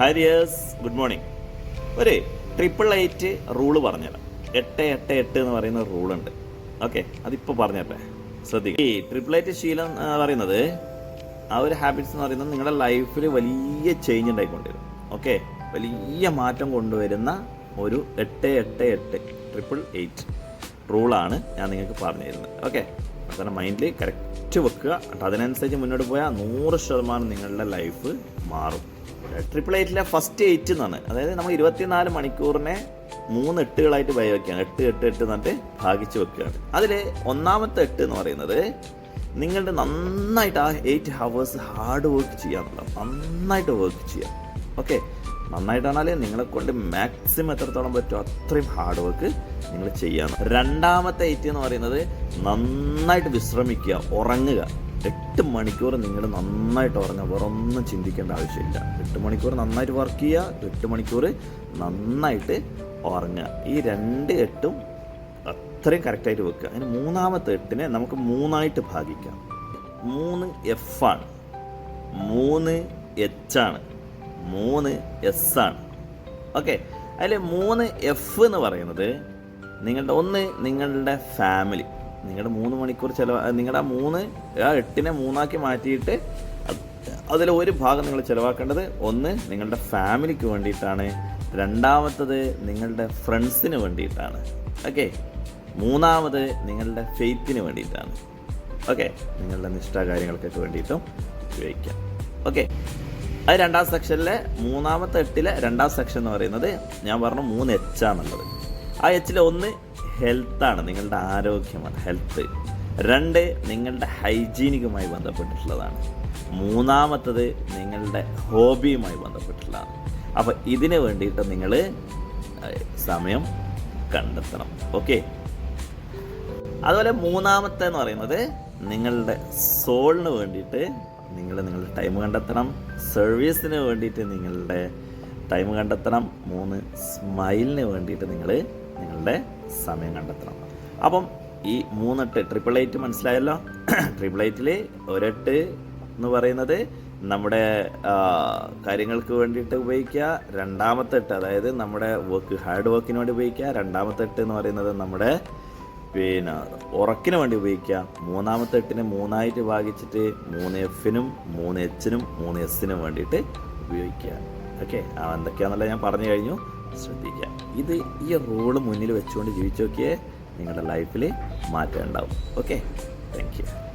Harriers good morning ഒരു triple eight rule പറഞ്ഞുതരാം. എട്ട് എട്ട് എട്ട് എന്ന് പറയുന്ന റൂളുണ്ട് ഓക്കെ അതിപ്പോൾ പറഞ്ഞല്ലേ ശ്രദ്ധിക്കുക ഈ ട്രിപ്പിൾ എയ്റ്റ് ശീലം എന്ന് പറയുന്നത് ആ ഒരു ഹാബിറ്റ്സ് എന്ന് പറയുന്നത് നിങ്ങളുടെ ലൈഫിൽ വലിയ ചേഞ്ച് ഉണ്ടായിക്കൊണ്ടിരും. ഓക്കെ വലിയ മാറ്റം കൊണ്ടുവരുന്ന ഒരു എട്ട് എട്ട് എട്ട് ട്രിപ്പിൾ എയ്റ്റ് റൂളാണ് ഞാൻ നിങ്ങൾക്ക് പറഞ്ഞു തരുന്നത് ഓക്കെ അതുപോലെ മൈൻഡിൽ കറക്റ്റ് വെക്കുക. അതിനനുസരിച്ച് മുന്നോട്ട് പോയാൽ നൂറ് ശതമാനം നിങ്ങളുടെ ലൈഫ് മാറും. ട്രിപ്പിൾ എയ്റ്റിലെ ഫസ്റ്റ് എയ്റ്റ് എന്നാണ് അതായത് നമ്മൾ ഇരുപത്തിനാല് മണിക്കൂറിനെ മൂന്ന് എട്ടുകളായിട്ട് വയ്ക്കുകയാണ് എട്ട് എട്ട് എട്ട് എന്നിട്ട് ഭാഗിച്ചു വെക്കുകയാണ്. അതിൽ ഒന്നാമത്തെ എട്ട് എന്ന് പറയുന്നത് നിങ്ങളുടെ നന്നായിട്ട് ആ എയ്റ്റ് ഹവേഴ്സ് ഹാർഡ് വർക്ക് ചെയ്യാന്നുള്ളത് നന്നായിട്ട് വർക്ക് ചെയ്യാം. ഓക്കെ നന്നായിട്ടാണാൽ നിങ്ങളെ കൊണ്ട് മാക്സിമം എത്രത്തോളം പറ്റുമോ അത്രയും ഹാർഡ് വർക്ക് നിങ്ങൾ ചെയ്യണം രണ്ടാമത്തെ എയ്റ്റ് എന്ന് പറയുന്നത് നന്നായിട്ട് വിശ്രമിക്കുക ഉറങ്ങുക. എട്ട് മണിക്കൂർ നിങ്ങൾ നന്നായിട്ട് ഉറങ്ങുക വേറെ ഒന്നും ചിന്തിക്കേണ്ട ആവശ്യമില്ല. എട്ട് മണിക്കൂർ നന്നായിട്ട് വർക്ക് ചെയ്യുക എട്ട് മണിക്കൂർ നന്നായിട്ട് ഉറങ്ങുക ഈ രണ്ട് എട്ടും അത്രയും കറക്റ്റായിട്ട് വെക്കുക അതിന് മൂന്നാമത്തെ എട്ടിനെ നമുക്ക് മൂന്നായിട്ട് ഭാഗിക്കാം. മൂന്ന് എഫ് ആണ്. മൂന്ന് എച്ച് ആണ്. മൂന്ന് എസ് ആണ്. ഓക്കെ അതിൽ മൂന്ന് എഫ് എന്ന് പറയുന്നത് നിങ്ങളുടെ ഒന്ന് നിങ്ങളുടെ ഫാമിലി നിങ്ങളുടെ മൂന്ന് മണിക്കൂർ ചിലവ് നിങ്ങളുടെ ആ മൂന്ന് ആ എട്ടിനെ മൂന്നാക്കി മാറ്റിയിട്ട് അതിൽ ഒരു ഭാഗം നിങ്ങൾ ചിലവാക്കേണ്ടത് ഒന്ന് നിങ്ങളുടെ ഫാമിലിക്ക് വേണ്ടിയിട്ടാണ്. രണ്ടാമത്തത് നിങ്ങളുടെ ഫ്രണ്ട്സിന് വേണ്ടിയിട്ടാണ്. ഓക്കെ? മൂന്നാമത് നിങ്ങളുടെ ഫെയ്ത്തിന് വേണ്ടിയിട്ടാണ്. ഓക്കെ? നിങ്ങളുടെ നിഷ്ഠാകാര്യങ്ങൾക്കൊക്കെ വേണ്ടിയിട്ടും ഉപയോഗിക്കാം. ഓക്കെ? അത് രണ്ടാം സെക്ഷനിലെ മൂന്നാമത്തെ എട്ടിലെ രണ്ടാം സെക്ഷൻ എന്ന് പറയുന്നത് ഞാൻ പറഞ്ഞു മൂന്ന് എച്ച് ആണുള്ളത്. ആ എച്ചിലെ ഒന്ന് ഹെൽത്താണ് നിങ്ങളുടെ ആരോഗ്യമാണ് ഹെൽത്ത്. രണ്ട് നിങ്ങളുടെ ഹൈജീനിക്കുമായി ബന്ധപ്പെട്ടിട്ടുള്ളതാണ്. മൂന്നാമത്തത് നിങ്ങളുടെ ഹോബിയുമായി ബന്ധപ്പെട്ടിട്ടുള്ളതാണ്. അപ്പോൾ ഇതിന് വേണ്ടിയിട്ട് നിങ്ങൾ സമയം കണ്ടെത്തണം. ഓക്കെ? അതുപോലെ മൂന്നാമത്തെ എന്ന് പറയുന്നത് നിങ്ങളുടെ സോളിന് വേണ്ടിയിട്ട് നിങ്ങൾ നിങ്ങളുടെ ടൈം കണ്ടെത്തണം. സർവീസിന് വേണ്ടിയിട്ട് നിങ്ങളുടെ ടൈം കണ്ടെത്തണം. മൂന്ന് സ്മൈലിന് വേണ്ടിയിട്ട് നിങ്ങൾ നിങ്ങളുടെ സമയം കണ്ടെത്തണം. അപ്പം ഈ മൂന്നെട്ട് ട്രിപ്പിൾ എയ്റ്റ് മനസ്സിലായല്ലോ? ട്രിപ്പിൾ എയ്റ്റിൽ ഒരെട്ട് എന്ന് പറയുന്നത് നമ്മുടെ കാര്യങ്ങൾക്ക് വേണ്ടിയിട്ട് ഉപയോഗിക്കുക. രണ്ടാമത്തെ എട്ട് അതായത് നമ്മുടെ വർക്ക് ഹാർഡ് വർക്കിന് വേണ്ടി ഉപയോഗിക്കുക. രണ്ടാമത്തെ എട്ട് എന്ന് പറയുന്നത് നമ്മുടെ പിന്നെ ഉറക്കിന് വേണ്ടി ഉപയോഗിക്കുക. മൂന്നാമത്തെ എട്ടിനെ മൂന്നായിട്ട് ഭാഗിച്ചിട്ട് മൂന്ന് എഫിനും മൂന്ന് എച്ചിനും മൂന്ന് എസിനും വേണ്ടിയിട്ട് ഉപയോഗിക്കുക. ഓക്കെ എന്തൊക്കെയാണെന്നല്ല ഞാൻ പറഞ്ഞു കഴിഞ്ഞു. ശ്രദ്ധിക്കുക. ഇത് ഈ റൂൾ മുന്നിൽ വെച്ചുകൊണ്ട് ജീവിച്ചു നോക്കിയേ നിങ്ങളുടെ ലൈഫിൽ മാറ്റം ഉണ്ടാവും. Okay thank you